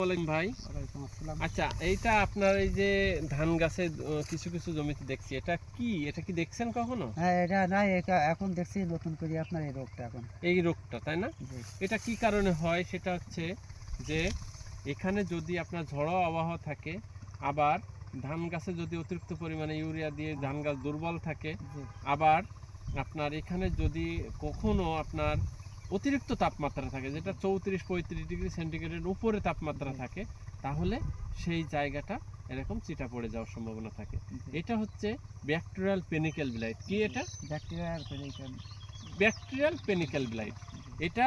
বলেন ভাই। আচ্ছা এইটা আপনার এই যে ধান গাছে কিছু কিছু জমিতে দেখছি। এটা কি? এটা কি দেখছেন কখনো? হ্যাঁ এটা এটা এখন দেখছি নতুন করে আপনার এই রোগটা এখন। এই রোগটা তাই না? এটা কি কারণে হয়? সেটা হচ্ছে যে এখানে যদি আপনার ঝড়ো আবহাওয়া থাকে আবার ধান গাছে যদি অতিরিক্ত পরিমাণে ইউরিয়া দিয়ে ধান গাছ দুর্বল থাকে আবার আপনার এখানে যদি কখনো আপনার অতিরিক্ত তাপমাত্রা থাকে যেটা চৌত্রিশ পঁয়ত্রিশ ডিগ্রি সেন্টিগ্রেডের উপরে তাপমাত্রা থাকে তাহলে সেই জায়গাটা এরকম চিটা পড়ে যাওয়ার সম্ভাবনা থাকে। এটা হচ্ছে ব্যাকটেরিয়াল পেনিক্যাল ব্লাইট। কি এটা? ব্যাকটেরিয়া আর পেরিকাল ব্যাকটেরিয়াল পেনিক্যাল ব্লাইট। এটা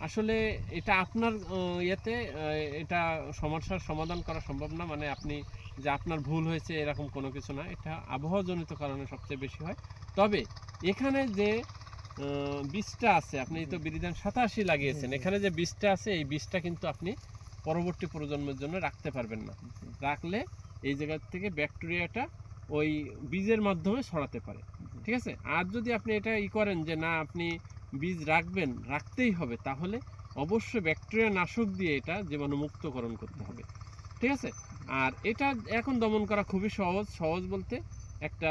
আসলে এটা আপনার ইয়েতে এটা সমস্যার সমাধান করা সম্ভব না। মানে আপনি যে আপনার ভুল হয়েছে এরকম কোনো কিছু না। এটা আবহাওয়াজনিত কারণে সবচেয়ে বেশি হয়। তবে এখানে যে বীজটা আছে আপনি তো বিরিধান সাতাশি লাগিয়েছেন। এখানে যে বীজটা আছে এই বীজটা কিন্তু আপনি পরবর্তী প্রজন্মের জন্য রাখতে পারবেন না। রাখলে এই জায়গা থেকে ব্যাকটেরিয়াটা ওই বীজের মাধ্যমে ছড়াতে পারে। ঠিক আছে? আর যদি আপনি এটা ই করেন যে না আপনি বীজ রাখবেন রাখতেই হবে তাহলে অবশ্যই ব্যাকটেরিয়া নাশক দিয়ে এটা জীবাণুমুক্তকরণ করতে হবে। ঠিক আছে? আর এটা এখন দমন করা খুবই সহজ। সহজ বলতে একটা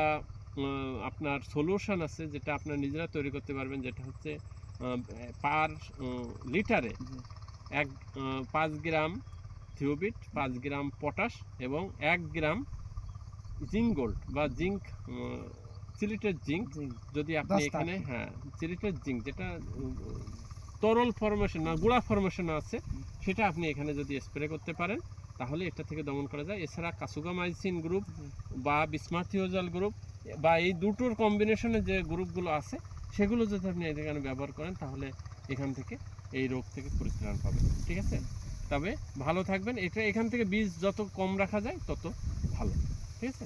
আপনার সলিউশন আছে যেটা আপনার নিজেরা তৈরি করতে পারবেন যেটা হচ্ছে পার লিটারে এক পাঁচ গ্রাম থিওবিট পাঁচ গ্রাম পটাশ এবং এক গ্রাম জিঙ্ক গোল্ড বা জিঙ্ক সিলিটেড জিঙ্ক যদি আপনি এখানে হ্যাঁ সিলিটেড জিঙ্ক যেটা তরল ফরমেশন না গুঁড়া ফরমেশন আছে সেটা আপনি এখানে যদি স্প্রে করতে পারেন তাহলে এটা থেকে দমন করা যায়। এছাড়া কাসুগামাইসিন গ্রুপ। বা বিসমাথিওজাল গ্রুপ বা এই দুটোর কম্বিনেশনে যে গ্রুপগুলো আছে, সেগুলো যদি আপনি এখানে ব্যবহার করেন, তাহলে এখান থেকে এই রোগ থেকে পরিত্রাণ পাবেন, ঠিক আছে? তবে ভালো থাকবেন। এটা এখান থেকে বীজ যত কম রাখা যায়, তত ভালো, ঠিক আছে?